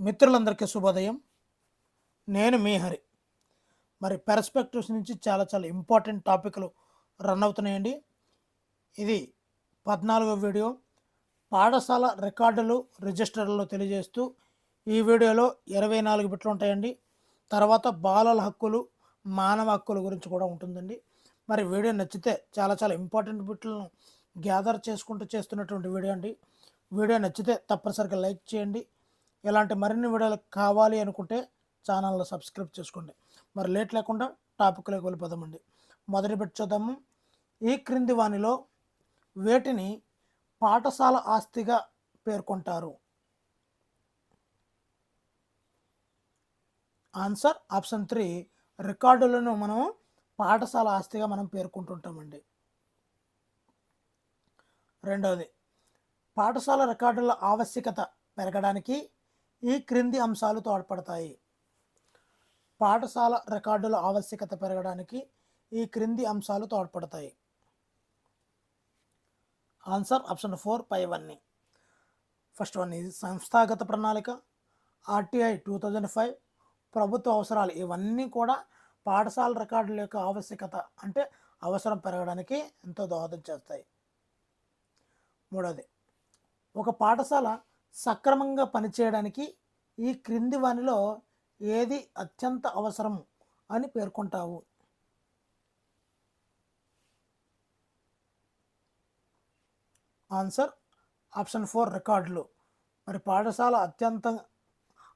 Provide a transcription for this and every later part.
మిత్రులందరికీ శుభోదయం. నేను మీ హరి. మరి పెర్స్పెక్టివ్స్ నుంచి చాలా చాలా ఇంపార్టెంట్ టాపిక్లు రన్ అవుతున్నాయండి. ఇది పద్నాలుగో వీడియో. పాఠశాల రికార్డులు రిజిస్టర్లలో తెలియజేస్తూ ఈ వీడియోలో ఇరవై నాలుగు బిట్లు ఉంటాయండి. తర్వాత బాలల హక్కులు మానవ హక్కుల గురించి కూడా ఉంటుందండి. మరి వీడియో నచ్చితే చాలా చాలా ఇంపార్టెంట్ బిట్లను గ్యాదర్ చేసుకుంటూ చేస్తున్నటువంటి వీడియో అండి. వీడియో నచ్చితే తప్పనిసరిగా లైక్ చేయండి. ఇలాంటి మరిన్ని వీడియోలు కావాలి అనుకుంటే ఛానల్ని సబ్స్క్రైబ్ చేసుకోండి. మరి లేట్ లేకుండా టాపిక్లోకి వెళ్ళిపోదామండి. మొదటి పెట్టి చూద్దాము. ఈ క్రింది వానిలో వేటిని పాఠశాల ఆస్తిగా పేర్కొంటారు? Answer option three. రికార్డులను మనం పాఠశాల ఆస్తిగా మనం పేర్కొంటుంటామండి. రెండవది పాఠశాల రికార్డుల ఆవశ్యకత పెరగడానికి ఈ క్రింది అంశాలు తోడ్పడతాయి పాఠశాల రికార్డుల ఆవశ్యకత పెరగడానికి ఈ క్రింది అంశాలు తోడ్పడతాయి ఆన్సర్ ఆప్షన్ ఫోర్ పైవన్నీ ఫస్ట్ వన్ ఇది సంస్థాగత ప్రణాళిక ఆర్టీఐ టూ థౌజండ్ ఫైవ్ ప్రభుత్వ అవసరాలు ఇవన్నీ కూడా పాఠశాల రికార్డుల యొక్క ఆవశ్యకత అంటే అవసరం పెరగడానికి ఎంతో దోహదం చేస్తాయి. మూడవది ఒక పాఠశాల సక్రమంగా పనిచేయడానికి ఈ క్రింది వానిలో ఏది అత్యంత అవసరం అని పేర్కొంటావు. ఆన్సర్ ఆప్షన్ ఫోర్ రికార్డులు. మరి పాఠశాల అత్యంత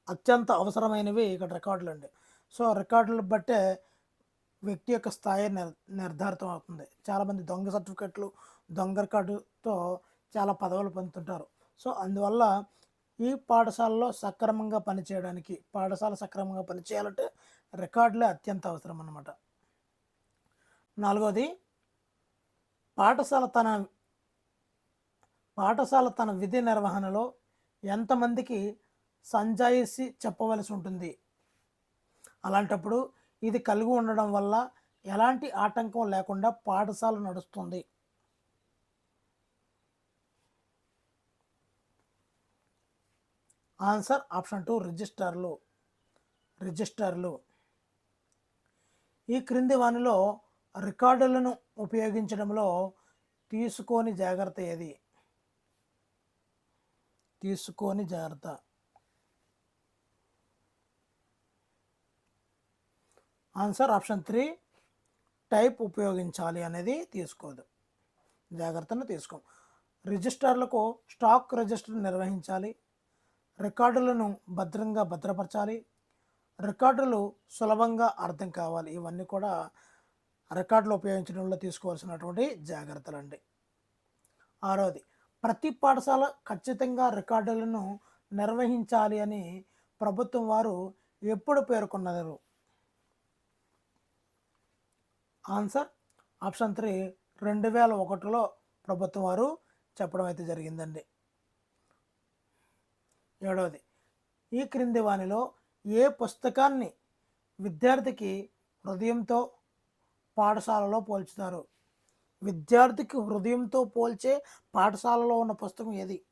అత్యంత అవసరమైనవి ఇక్కడ రికార్డులు అండి సో రికార్డులు బట్టే వ్యక్తి యొక్క స్థాయి నిర్ నిర్ధారితం అవుతుంది చాలామంది దొంగ సర్టిఫికెట్లు దొంగ రికార్డుతో చాలా పదవులు పొందుతుంటారు. సో అందువల్ల ఈ పాఠశాలలో సక్రమంగా పనిచేయడానికి పాఠశాల సక్రమంగా పనిచేయాలంటే రికార్డులే అత్యంత అవసరం అన్నమాట. నాలుగోది పాఠశాల తన పాఠశాల తన విధి నిర్వహణలో ఎంతమందికి సంజాయిషి చెప్పవలసి ఉంటుంది? అలాంటప్పుడు ఇది కలిగి ఉండడం వల్ల ఎలాంటి ఆటంకం లేకుండా పాఠశాల నడుస్తుంది? ఆన్సర్ ఆప్షన్ టూ రిజిస్టర్లు. రిజిస్టర్లు. ఈ క్రింది వానిలో రికార్డులను ఉపయోగించడంలో తీసుకోని జాగ్రత్త ఏది? తీసుకోని జాగ్రత్త. ఆన్సర్ ఆప్షన్ త్రీ టైప్ ఉపయోగించాలి అనేది తీసుకోదు. జాగ్రత్తను తీసుకోం. రిజిస్టర్లకు స్టాక్ రిజిస్టర్ నిర్వహించాలి. రికార్డులను భద్రంగా భద్రపరచాలి. రికార్డులు సులభంగా అర్థం కావాలి. ఇవన్నీ కూడా రికార్డులు ఉపయోగించడంలో తీసుకోవాల్సినటువంటి జాగ్రత్తలు అండి ఆరోది ప్రతి పాఠశాల ఖచ్చితంగా రికార్డులను నిర్వహించాలి అని ప్రభుత్వం వారు ఎప్పుడు పేర్కొన్నారు? ఆన్సర్ ఆప్షన్ త్రీ రెండు వేల ఒకటిలో ప్రభుత్వం వారు చెప్పడం అయితే జరిగిందండి. ఏడవది. ఈ క్రింది వానిలో ఏ పుస్తకాన్ని విద్యార్థికి హృదయంతో పాఠశాలలో పోల్చుతారు? విద్యార్థికి హృదయంతో పోల్చే పాఠశాలలో ఉన్న పుస్తకం ఏది?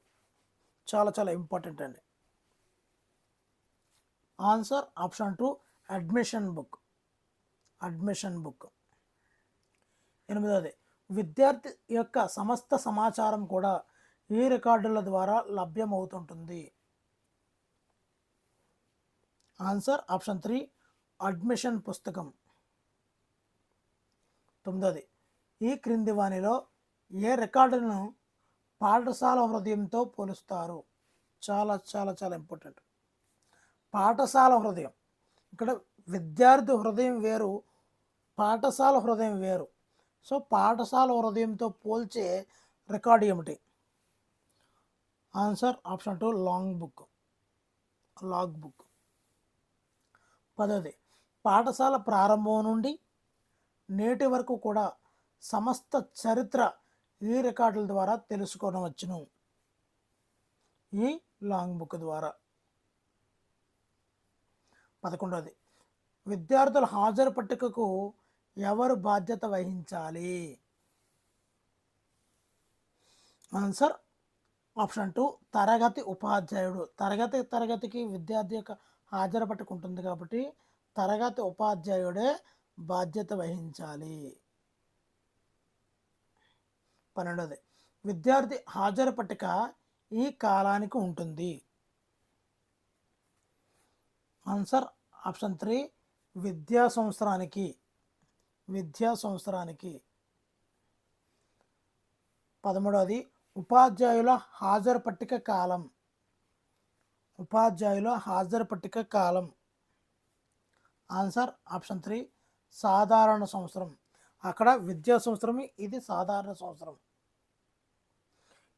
చాలా చాలా ఇంపార్టెంట్ అండి. Answer option two admission book. Admission book. ఎనిమిదవది విద్యార్థి యొక్క సమస్త సమాచారం కూడా ఈ రికార్డుల ద్వారా లభ్యమవుతుంటుంది. ఆన్సర్ ఆప్షన్ త్రీ అడ్మిషన్ పుస్తకం. తొమ్మిదది ఈ క్రింది వాణిలో ఏ రికార్డులను పాఠశాల హృదయంతో పోలుస్తారు? చాలా చాలా చాలా ఇంపార్టెంట్. పాఠశాల హృదయం. ఇక్కడ విద్యార్థి హృదయం వేరు పాఠశాల హృదయం వేరు. సో పాఠశాల హృదయంతో పోల్చే రికార్డు ఏమిటి? Answer option two long book. Log book. పదవది పాఠశాల ప్రారంభం నుండి నేటి వరకు కూడా సమస్త చరిత్ర ఈ రికార్డుల ద్వారా తెలుసుకోవచ్చును ఈ లాంగ్ బుక్ ద్వారా. పదకొండవది విద్యార్థుల హాజరు పట్టికకు ఎవరు బాధ్యత వహించాలి? ఆన్సర్ ఆప్షన్ టూ తరగతి ఉపాధ్యాయుడు. తరగతి తరగతికి విద్యార్థి యొక్క హాజరు పట్టుకు ఉంటుంది కాబట్టి తరగతి ఉపాధ్యాయుడే బాధ్యత వహించాలి. పన్నెండవది విద్యార్థి హాజరు పట్టిక ఈ కాలానికి ఉంటుంది. ఆన్సర్ ఆప్షన్ త్రీ విద్యా సంవత్సరానికి విద్యా సంవత్సరానికి. పదమూడవది ఉపాధ్యాయుల హాజరు పట్టిక కాలం. ఉపాధ్యాయుల హాజరు పట్టిక కాలం. ఆన్సర్ ఆప్షన్ త్రీ సాధారణ సంవత్సరం. అక్కడ విద్యా సంవత్సరం ఇది సాధారణ సంవత్సరం.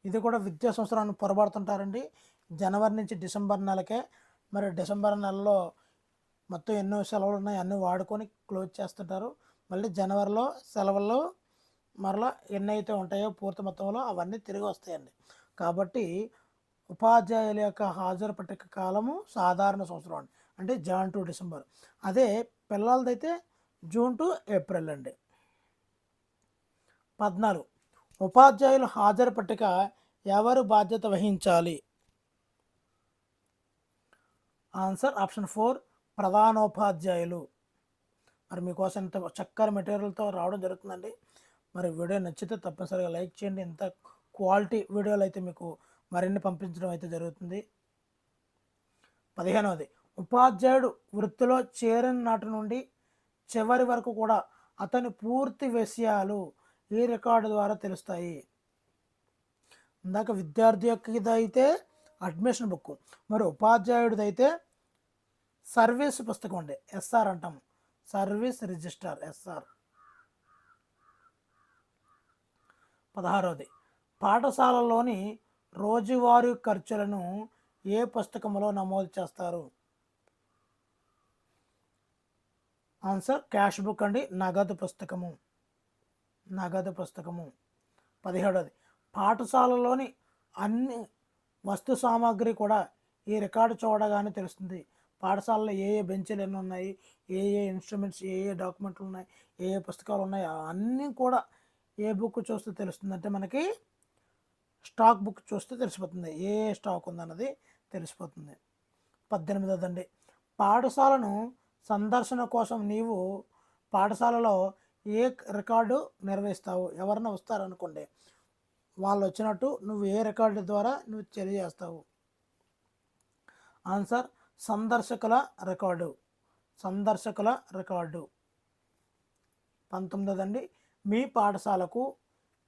ఇది కూడా విద్యా సంవత్సరాన్ని పొరబడుతుంటారండి జనవరి నుంచి డిసెంబర్ నెలకే మరి డిసెంబర్ నెలలో మొత్తం ఎన్నో సెలవులు ఉన్నాయి అన్నీ వాడుకొని క్లోజ్ చేస్తుంటారు. మళ్ళీ జనవరిలో సెలవుల్లో మరలా ఎన్ని అయితే ఉంటాయో పూర్తి మొత్తంలో అవన్నీ తిరిగి వస్తాయండి. కాబట్టి ఉపాధ్యాయుల యొక్క హాజరు పట్టిక కాలము సాధారణ సంవత్సరం అండి. అంటే జాన్ టు డిసెంబర్. అదే పిల్లలదైతే జూన్ టు ఏప్రిల్ అండి. పద్నాలుగు. ఉపాధ్యాయుల హాజరు పట్టిక ఎవరు బాధ్యత వహించాలి? ఆన్సర్ ఆప్షన్ ఫోర్ ప్రధానోపాధ్యాయులు. మరి మీకోసం ఇంత చక్కని మెటీరియల్తో రావడం జరుగుతుందండి. మరి వీడియో నచ్చితే తప్పనిసరిగా లైక్ చేయండి. ఇంత క్వాలిటీ వీడియోలు అయితే మీకు మరిన్ని పంపించడం అయితే జరుగుతుంది. పదిహేనవది. ఉపాధ్యాయుడు వృత్తిలో చేరిన నాటి నుండి చివరి వరకు కూడా అతని పూర్తి విషయాలు ఈ రికార్డు ద్వారా తెలుస్తాయి. ఇందాక విద్యార్థి యొక్కదైతే అయితే అడ్మిషన్ బుక్ మరి ఉపాధ్యాయుడిది అయితే సర్వీస్ పుస్తకం అండి. ఎస్ఆర్ అంటాం. Service register S R. పదహారవది. పాఠశాలలోని రోజువారీ ఖర్చులను ఏ పుస్తకంలో నమోదు చేస్తారు? ఆన్సర్ క్యాష్ బుక్ అండి. నగదు పుస్తకము. నగదు పుస్తకము. పదిహేడవది పాఠశాలలోని అన్ని వస్తు సామాగ్రి కూడా ఈ రికార్డు చూడగానే తెలుస్తుంది. పాఠశాలలో ఏ ఏ బెంచీలు ఎన్ని ఉన్నాయి? ఏ ఏ ఇన్స్ట్రుమెంట్స్ ఏ ఏ డాక్యుమెంట్లు ఉన్నాయి? ఏ ఏ పుస్తకాలు ఉన్నాయి? అన్నీ కూడా ఏ బుక్ చూస్తే తెలుస్తుంది. అంటే మనకి స్టాక్ బుక్ చూస్తే తెలిసిపోతుంది. ఏ ఏ స్టాక్ ఉందన్నది తెలిసిపోతుంది. పద్దెనిమిదవదండి పాఠశాలను సందర్శన కోసం నీవు పాఠశాలలో ఏ రికార్డు నిర్వహిస్తావు? ఎవరైనా వస్తారనుకోండి వాళ్ళు వచ్చినట్టు నువ్వు ఏ రికార్డు ద్వారా నువ్వు తెలియజేస్తావు? ఆన్సర్ సందర్శకుల రికార్డు. సందర్శకుల రికార్డు. పంతొమ్మిదోదండి మీ పాఠశాలకు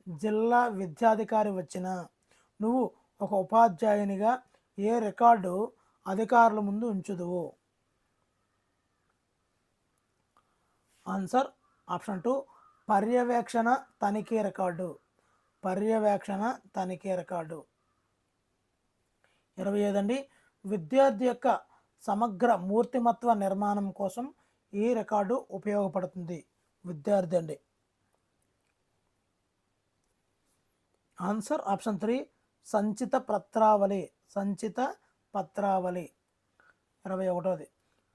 జిల్లా విద్యాధికారి వచ్చిన నువ్వు ఒక ఉపాధ్యాయునిగా ఏ రికార్డు అధికారుల ముందు ఉంచుదువు? ఆన్సర్ ఆప్షన్ టూ పర్యవేక్షణ తనిఖీ రికార్డు. పర్యవేక్షణ తనిఖీ రికార్డు. ఇరవై ఐదండి విద్యార్థి యొక్క సమగ్ర మూర్తిమత్వ నిర్మాణం కోసం ఈ రికార్డు ఉపయోగపడుతుంది. విద్యార్థి అండి. ఆన్సర్ ఆప్షన్ త్రీ సంచిత పత్రావళి సంచిత పత్రావళి. ఇరవై ఒకటోది.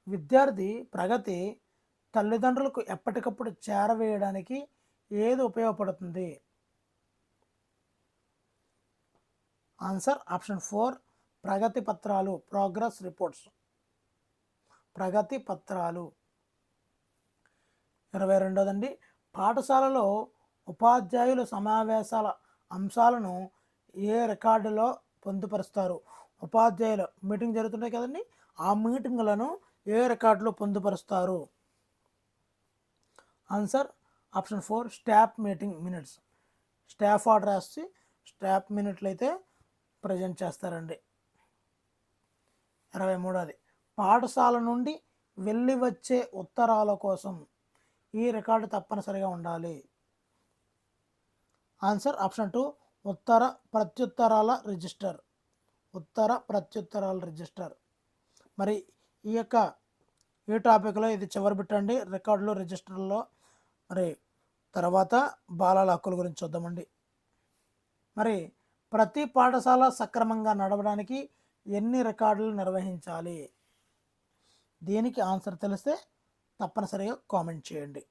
విద్యార్థి ప్రగతి తల్లిదండ్రులకు ఎప్పటికప్పుడు చేరవేయడానికి ఏది ఉపయోగపడుతుంది? ఆన్సర్ ఆప్షన్ ఫోర్ ప్రగతి పత్రాలు ప్రోగ్రెస్ రిపోర్ట్స్ ప్రగతి పత్రాలు. ఇరవై రెండోదండి పాఠశాలలో ఉపాధ్యాయులు సమావేశాల అంశాలను ఏ రికార్డులో పొందుపరుస్తారు? ఉపాధ్యాయుల మీటింగ్ జరుగుతుంటాయి కదండి. ఆ మీటింగ్లను ఏ రికార్డులో పొందుపరుస్తారు? Answer option four staff meeting minutes. Staff order రాసి స్టాఫ్ మినిట్లు అయితే ప్రజెంట్ చేస్తారండి. ఇరవై మూడోది. పాఠశాల నుండి వెళ్ళి వచ్చే ఉత్తరాల కోసం ఈ రికార్డు తప్పనిసరిగా ఉండాలి. ఆన్సర్ ఆప్షన్ టూ ఉత్తర ప్రత్యుత్తరాల రిజిస్టర్. ఉత్తర ప్రత్యుత్తరాల రిజిస్టర్. మరి ఈ యొక్క ఈ టాపిక్లో ఇది చివరి పెట్టండి. రికార్డులు రిజిస్టర్లో. మరి తర్వాత బాలల హక్కుల గురించి చూద్దామండి. మరి ప్రతి పాఠశాల సక్రమంగా నడవడానికి ఎన్ని రికార్డులు నిర్వహించాలి? దీనికి ఆన్సర్ తెలిస్తే తప్పనిసరిగా కామెంట్ చేయండి.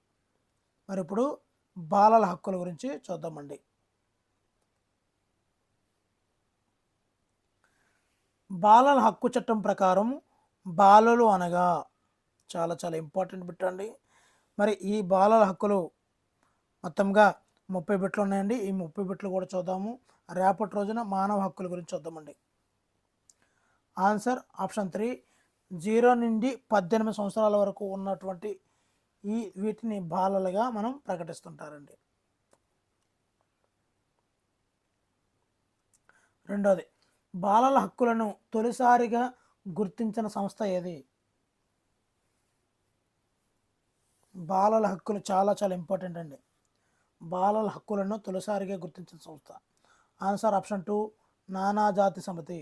మరి ఇప్పుడు బాలల హక్కుల గురించి చూద్దామండి. బాలల హక్కు చట్టం ప్రకారం బాలలు అనగా చాలా చాలా ఇంపార్టెంట్ బిట్ అండి. మరి ఈ బాలల హక్కులు మొత్తంగా ముప్పై బిట్లు ఉన్నాయండి. ఈ ముప్పై బిట్లు కూడా చూద్దాము. రేపటి రోజున మానవ హక్కుల గురించి చూద్దామండి. Answer option three. జీరో నుండి పద్దెనిమిది సంవత్సరాల వరకు ఉన్నటువంటి ఈ వీటిని బాలలుగా మనం ప్రకటిస్తుంటారండి. రెండోది బాలల హక్కులను తొలిసారిగా గుర్తించిన సంస్థ ఏది? బాలల హక్కులు చాలా చాలా ఇంపార్టెంట్ అండి. బాలల హక్కులను తొలిసారిగా గుర్తించిన సంస్థ. ఆన్సర్ ఆప్షన్ టూ నానాజాతి సమితి.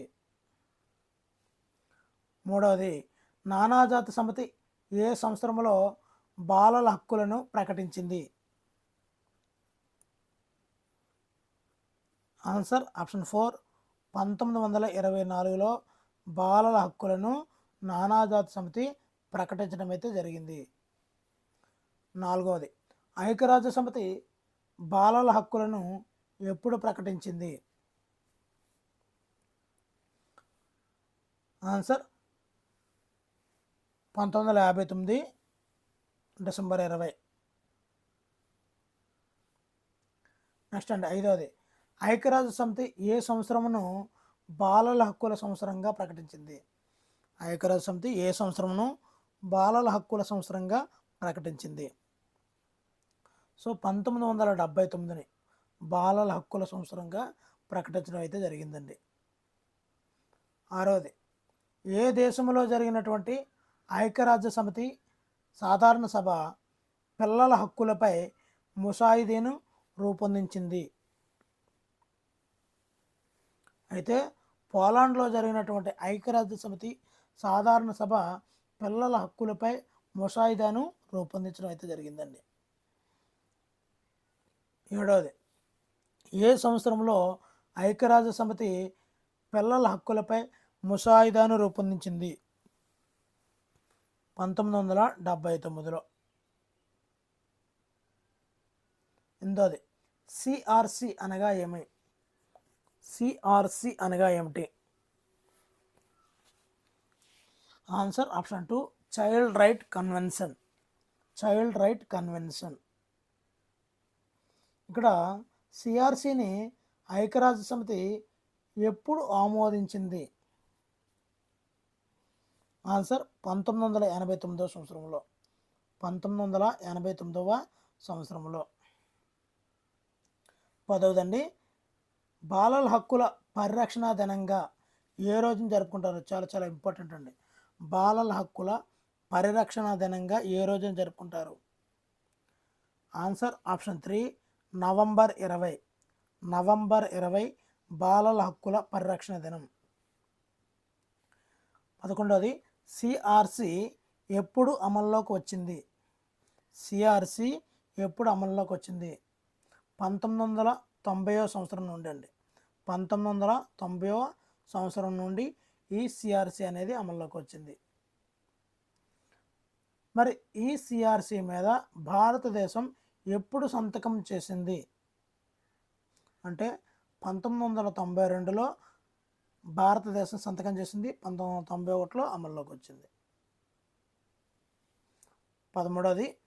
మూడవది నానాజాతి సమితి ఏ సంవత్సరంలో బాలల హక్కులను ప్రకటించింది. ఆన్సర్ ఆప్షన్ ఫోర్ పంతొమ్మిది వందల ఇరవై నాలుగులో బాలల హక్కులను నానాజాతి సమితి ప్రకటించడం అయితే జరిగింది. నాలుగవది. ఐక్యరాజ్య సమితి బాలల హక్కులను ఎప్పుడు ప్రకటించింది? ఆన్సర్ పంతొమ్మిది వందల యాభై తొమ్మిది. డిసెంబర్ ఇరవై. నెక్స్ట్ అండి ఐదవది ఐక్యరాజ్య సమితి ఏ సంవత్సరమును బాలల హక్కుల సంవత్సరంగా ప్రకటించింది? ఐక్యరాజ్య సమితి ఏ సంవత్సరమును బాలల హక్కుల సంవత్సరంగా ప్రకటించింది? సో పంతొమ్మిది వందల డెబ్భై తొమ్మిదిని బాలల హక్కుల సంవత్సరంగా ప్రకటించడం అయితే జరిగిందండి. ఆరవది ఏ దేశంలో జరిగినటువంటి ఐక్యరాజ్య సమితి సాధారణ సభ పిల్లల హక్కులపై ముసాయిదీను రూపొందించింది. అయితే పోలాండ్లో జరిగినటువంటి ఐక్యరాజ్య సమితి సాధారణ సభ పిల్లల హక్కులపై ముసాయిదాను రూపొందించడం అయితే జరిగిందండి. ఏడవది ఏ సంవత్సరంలో ఐక్యరాజ్య సమితి పిల్లల హక్కులపై ముసాయిదాను రూపొందించింది? పంతొమ్మిది వందల డెబ్భై తొమ్మిదిలో. ఎనిమిదవది సిఆర్సి అనగా ఏమి? సిఆర్సి అనగా ఏమిటి? Answer option two child right convention. Child right convention. ఇక్కడ సిఆర్సిని ఐక్యరాజ్య సమితి ఎప్పుడు ఆమోదించింది? ఆన్సర్ పంతొమ్మిది వందల ఎనభై తొమ్మిదవ సంవత్సరంలో. పంతొమ్మిది వందల ఎనభై తొమ్మిదవ సంవత్సరంలో. పదవదండి బాలల హక్కుల పరిరక్షణ దినంగా ఏ రోజున జరుపుకుంటారు చాలా చాలా ఇంపార్టెంట్ అండి. బాలల హక్కుల పరిరక్షణ దినంగా ఏ రోజున జరుపుకుంటారు? ఆన్సర్ ఆప్షన్ త్రీ నవంబర్ ఇరవై. నవంబర్ ఇరవై బాలల హక్కుల పరిరక్షణ దినం. పదకొండవది సిఆర్సి ఎప్పుడు అమల్లోకి వచ్చింది? సిఆర్సి ఎప్పుడు అమల్లోకి వచ్చింది? పంతొమ్మిది వందల తొంభైవ సంవత్సరం నుండి అండి. పంతొమ్మిది వందల తొంభైవ సంవత్సరం నుండి ఈ సిఆర్సి అనేది అమల్లోకి వచ్చింది. మరి ఈ సిఆర్సి మీద భారతదేశం ఎప్పుడు సంతకం చేసింది? అంటే పంతొమ్మిది వందల తొంభై రెండులో భారతదేశం సంతకం చేసింది పంతొమ్మిది వందల తొంభై ఒకటిలో అమల్లోకి వచ్చింది. పదమూడవది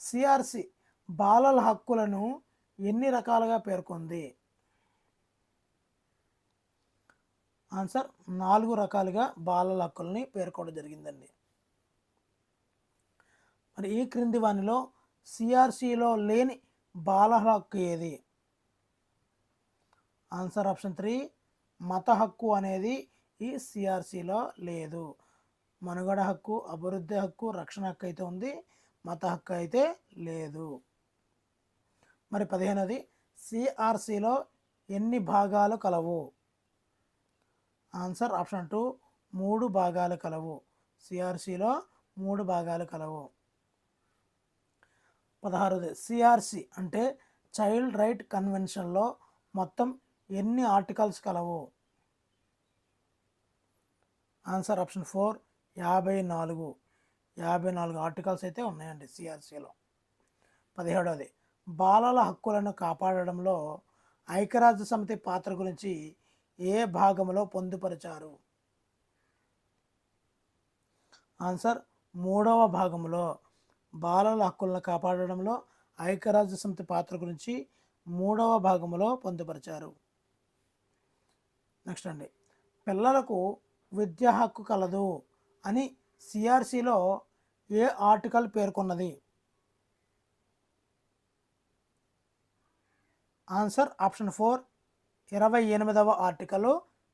సిఆర్సి బాలల హక్కులను ఎన్ని రకాలుగా పేర్కొంది? ఆన్సర్ నాలుగు రకాలుగా బాలల హక్కుల్ని పేర్కోవడం జరిగిందండి. మరి ఈ క్రింది వానిలో సిఆర్సిలో లేని బాలల హక్కు ఏది? ఆన్సర్ ఆప్షన్ త్రీ మత హక్కు అనేది ఈ సిఆర్సిలో లేదు. మనుగడ హక్కు అభివృద్ధి హక్కు రక్షణ హక్కు అయితే ఉంది. మత హక్కు అయితే లేదు. మరి పదిహేనది సిఆర్సిలో ఎన్ని భాగాలు కలవు? ఆన్సర్ ఆప్షన్ టూ మూడు భాగాలు కలవు. సిఆర్సిలో మూడు భాగాలు కలవు. పదహారుది సిఆర్సి అంటే చైల్డ్ రైట్ కన్వెన్షన్లో మొత్తం ఎన్ని ఆర్టికల్స్ కలవు? ఆన్సర్ ఆప్షన్ ఫోర్ యాభై నాలుగు. యాభై నాలుగు ఆర్టికల్స్ అయితే ఉన్నాయండి సిఆర్సీలో పదిహేడవది బాలల హక్కులను కాపాడడంలో ఐక్యరాజ్య సమితి పాత్ర గురించి ఏ భాగంలో పొందుపరిచారు? ఆన్సర్ మూడవ భాగంలో బాలల హక్కులను కాపాడడంలో ఐక్యరాజ్య సమితి పాత్ర గురించి మూడవ భాగంలో పొందుపరిచారు. నెక్స్ట్ అండి. పిల్లలకు విద్యా హక్కు కలదు అని సిఆర్సిలో ఏ ఆర్టికల్ పేర్కొన్నది? ఆన్సర్ ఆప్షన్ ఫోర్ ఇరవై ఎనిమిదవ ఆర్టికల్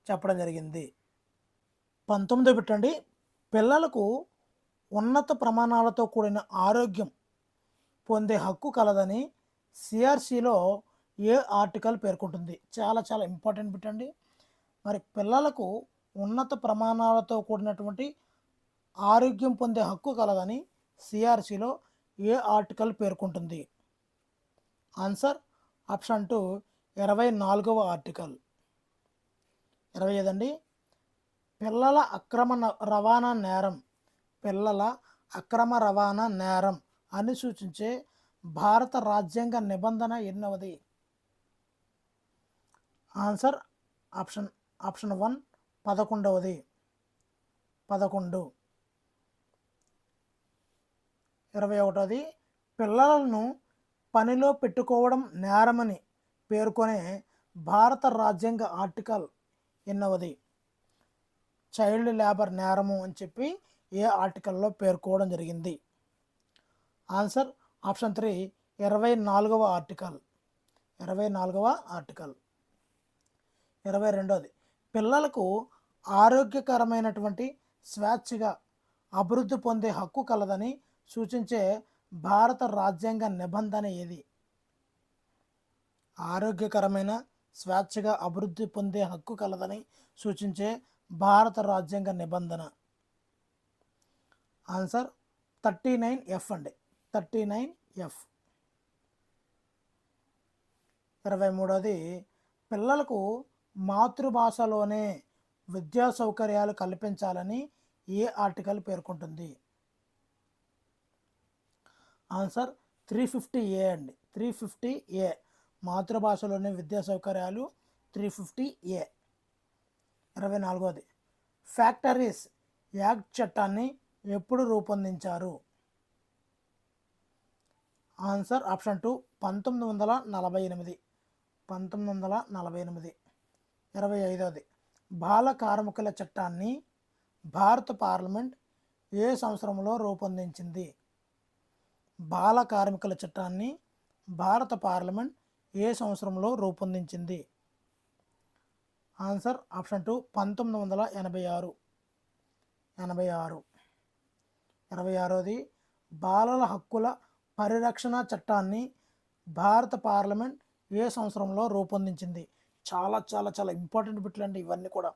చెప్పడం జరిగింది. పంతొమ్మిది పెట్టండి పిల్లలకు ఉన్నత ప్రమాణాలతో కూడిన ఆరోగ్యం పొందే హక్కు కలదని సిఆర్సిలో ఏ ఆర్టికల్ పేర్కొంటుంది? చాలా చాలా ఇంపార్టెంట్ పెట్టండి మరి పిల్లలకు ఉన్నత ప్రమాణాలతో కూడినటువంటి ఆరోగ్యం పొందే హక్కు కలదని సిఆర్సిలో ఏ ఆర్టికల్ పేర్కొంటుంది? ఆన్సర్ ఆప్షన్ టూ ఇరవై నాలుగవ ఆర్టికల్. ఇరవై ఐదండి పిల్లల అక్రమ న- రవాణా నేరం పిల్లల అక్రమ రవాణా నేరం అని సూచించే భారత రాజ్యాంగ నిబంధన ఎన్నవది? ఆన్సర్ ఆప్షన్ ఆప్షన్ వన్ పదకొండవది. పదకొండు. ఇరవై ఒకటోది పిల్లలను పనిలో పెట్టుకోవడం నేరమని పేర్కొనే భారత రాజ్యాంగ ఆర్టికల్ ఎన్నవది చైల్డ్ లేబర్ నేరము అని చెప్పి ఏ ఆర్టికల్లో పేర్కోవడం జరిగింది? ఆన్సర్ ఆప్షన్ త్రీ ఇరవై నాలుగవ ఆర్టికల్. ఇరవై నాలుగవ ఆర్టికల్. ఇరవై రెండవది పిల్లలకు ఆరోగ్యకరమైనటువంటి స్వేచ్ఛగా అభివృద్ధి పొందే హక్కు కలదని సూచించే భారత రాజ్యాంగ నిబంధన ఏది? ఆరోగ్యకరమైన స్వేచ్ఛగా అభివృద్ధి పొందే హక్కు కలదని సూచించే భారత రాజ్యాంగ నిబంధన. ఆన్సర్ థర్టీ నైన్ ఎఫ్ అండి. Thirty nine F. ఇరవై మూడవది పిల్లలకు మాతృభాషలోనే విద్యా సౌకర్యాలు కల్పించాలని ఏ ఆర్టికల్ పేర్కొంటుంది. ఆన్సర్ త్రీ ఫిఫ్టీ ఏ అండి. Three fifty A. మాతృభాషలోనే విద్యా సౌకర్యాలు త్రీ ఫిఫ్టీ ఏ. ఇరవై నాలుగోది. ఫ్యాక్టరీస్ యాక్ట్ చట్టాన్ని ఎప్పుడు రూపొందించారు? ఆన్సర్ ఆప్షన్ టూ పంతొమ్మిది వందల నలభై ఎనిమిది. పంతొమ్మిది వందల నలభై ఎనిమిది. ఇరవై ఐదవది. బాల కార్మికుల చట్టాన్ని భారత పార్లమెంట్ ఏ సంవత్సరంలో రూపొందించింది? బాల కార్మికుల చట్టాన్ని భారత పార్లమెంట్ ఏ సంవత్సరంలో రూపొందించింది? ఆన్సర్ ఆప్షన్ టూ పంతొమ్మిది వందల ఎనభై ఆరు. ఎనభై ఆరు. ఇరవై ఆరోది బాలల హక్కుల పరిరక్షణ చట్టాన్ని భారత పార్లమెంట్ ఏ సంవత్సరంలో రూపొందించింది? చాలా చాలా చాలా ఇంపార్టెంట్ బిట్లు అండి ఇవన్నీ కూడా.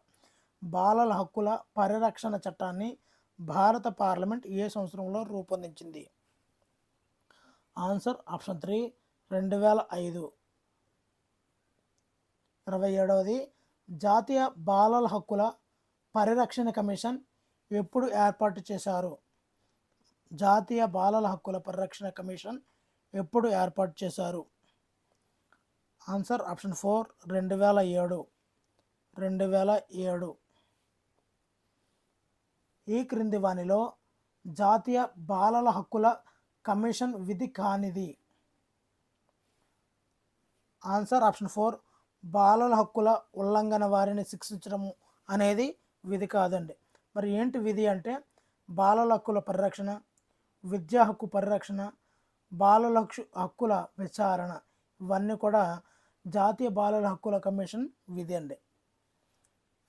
బాలల హక్కుల పరిరక్షణ చట్టాన్ని భారత పార్లమెంట్ ఏ సంవత్సరంలో రూపొందించింది? ఆన్సర్ ఆప్షన్ త్రీ రెండు వేల ఐదు. ఇరవై ఏడవది జాతీయ బాలల హక్కుల పరిరక్షణ కమిషన్ ఎప్పుడు ఏర్పాటు చేశారు? జాతీయ బాలల హక్కుల పరిరక్షణ కమిషన్ ఎప్పుడు ఏర్పాటు చేశారు? ఆన్సర్ ఆప్షన్ ఫోర్ రెండు వేల ఏడు. రెండు వేల ఏడు. ఈ క్రింది వానిలో జాతీయ బాలల హక్కుల కమిషన్ విధి కానిది. ఆన్సర్ ఆప్షన్ ఫోర్ బాలల హక్కుల ఉల్లంఘన వారిని శిక్షించడము అనేది విధి కాదండి. మరి ఏంటి విధి అంటే బాలల హక్కుల పరిరక్షణ విద్యా హక్కు పరిరక్షణ బాలల హక్కు హక్కుల విచారణ. ఇవన్నీ కూడా జాతీయ బాలల హక్కుల కమిషన్ విధి అండి.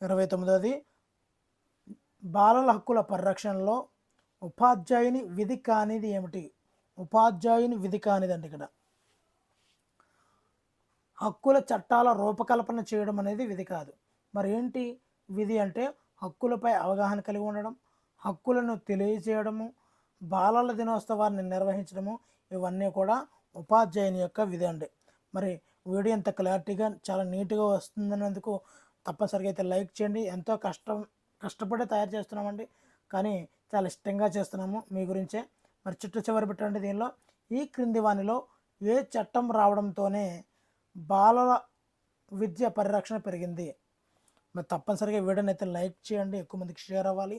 ఇరవై తొమ్మిదవది బాలల హక్కుల పరిరక్షణలో ఉపాధ్యాయుని విధి కానిది ఏమిటి? ఉపాధ్యాయుని విధి కానిదండి ఇక్కడ. హక్కుల చట్టాల రూపకల్పన చేయడం అనేది విధి కాదు. మరి ఏంటి విధి అంటే హక్కులపై అవగాహన కలిగి ఉండడం హక్కులను తెలియజేయడము బాలల దినోత్సవాన్ని నిర్వహించడము ఇవన్నీ కూడా ఉపాధ్యాయుని యొక్క విధి అండి. మరి వీడియో ఎంత క్లారిటీగా చాలా నీట్గా వస్తుందన్నందుకు తప్పనిసరిగా అయితే లైక్ చేయండి. ఎంతో కష్టం కష్టపడి తయారు చేస్తున్నామండి. కానీ చాలా ఇష్టంగా చేస్తున్నాము మీ గురించే. మరి చుట్టూ చివరి పెట్టండి దీనిలో. ఈ క్రింది వానిలో ఏ చట్టం రావడంతోనే బాలల విద్య పరిరక్షణ పెరిగింది. మరి తప్పనిసరిగా వీడియోని అయితే లైక్ చేయండి. ఎక్కువ మందికి షేర్ అవ్వాలి.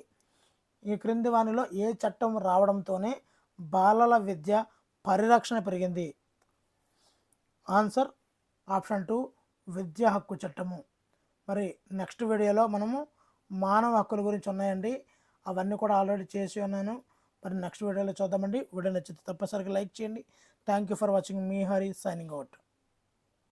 ఈ క్రింది వానిలో ఏ చట్టం రావడంతోనే బాలల విద్య పరిరక్షణ పెరిగింది. ఆన్సర్ ఆప్షన్ టూ విద్యా హక్కు చట్టము. మరి నెక్స్ట్ వీడియోలో మనము మానవ హక్కుల గురించి ఉన్నాయండి. అవన్నీ కూడా ఆల్రెడీ చేసి ఉన్నాను. మరి నెక్స్ట్ వీడియోలో చూద్దామండి. వీడియో నచ్చితే తప్పనిసరిగా లైక్ చేయండి. థ్యాంక్ యూ ఫర్ వాచింగ్ మీ హరి సైనింగ్ అవుట్.